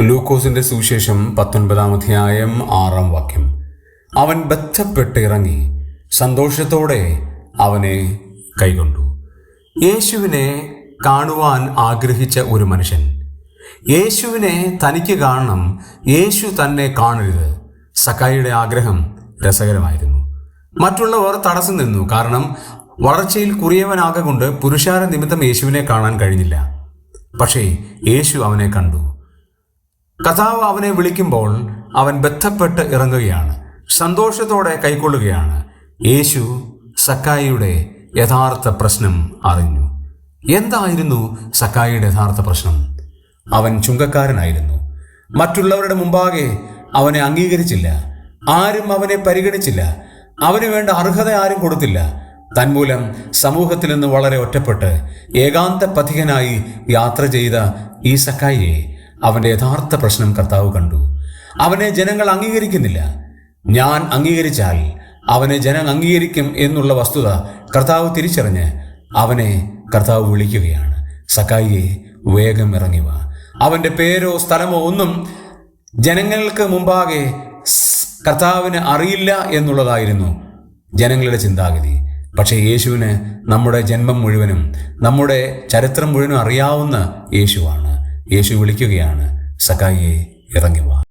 ലൂക്കോസിന്റെ സുവിശേഷം പത്തൊൻപതാം അധ്യായം ആറാം വാക്യം. അവൻ ബന്ധപ്പെട്ട് ഇറങ്ങി സന്തോഷത്തോടെ അവനെ കൈകൊണ്ടു. യേശുവിനെ കാണുവാൻ ആഗ്രഹിച്ച ഒരു മനുഷ്യൻ. യേശുവിനെ തനിക്ക് കാണണം യേശു തന്നെ കാണരുത് സക്കായിയുടെ ആഗ്രഹം രസകരമായിരുന്നു. മറ്റുള്ളവർ തടസ്സം നിന്നു കാരണം വളർച്ചയിൽ കുറിയവനാകൊണ്ട് പുരുഷാര നിമിത്തം യേശുവിനെ കാണാൻ കഴിഞ്ഞില്ല. പക്ഷേ യേശു അവനെ കണ്ടു. കഥാവ് അവനെ വിളിക്കുമ്പോൾ അവൻ ബന്ധപ്പെട്ട് ഇറങ്ങുകയാണ് സന്തോഷത്തോടെ കൈക്കൊള്ളുകയാണ്. യേശു സക്കായിയുടെ യഥാർത്ഥ പ്രശ്നം അറിഞ്ഞു. എന്തായിരുന്നു സക്കായിയുടെ യഥാർത്ഥ പ്രശ്നം? അവൻ ചുങ്കക്കാരനായിരുന്നു. മറ്റുള്ളവരുടെ മുമ്പാകെ അവനെ അംഗീകരിച്ചില്ല. ആരും അവനെ പരിഗണിച്ചില്ല. അവന് വേണ്ട അർഹത ആരും കൊടുത്തില്ല. തന്മൂലം സമൂഹത്തിൽ നിന്ന് വളരെ ഒറ്റപ്പെട്ട് ഏകാന്ത പഥികനായി യാത്ര ചെയ്ത ഈ സക്കായിയെ അവന്റെ യഥാർത്ഥ പ്രശ്നം കർത്താവ് കണ്ടു. അവനെ ജനങ്ങൾ അംഗീകരിക്കുന്നില്ല. ഞാൻ അംഗീകരിച്ചാൽ അവനെ ജനം അംഗീകരിക്കും എന്നുള്ള വസ്തുത കർത്താവ് തിരിച്ചറിഞ്ഞ് അവനെ കർത്താവ് വിളിക്കുകയാണ്. സക്കായിയെ വേഗം ഇറങ്ങി അവന്റെ പേരോ സ്ഥലമോ ഒന്നും ജനങ്ങൾക്ക് മുമ്പാകെ കർത്താവിന് അറിയില്ല എന്നുള്ളതായിരുന്നു ജനങ്ങളുടെ ചിന്താഗതി. പക്ഷേ യേശുവിന് നമ്മുടെ ജന്മം മുഴുവനും നമ്മുടെ ചരിത്രം മുഴുവനും അറിയാവുന്ന യേശുവാണ്. യേശു വിളിക്കുകയാണ് സക്കായിയെ ഇറങ്ങി വാ.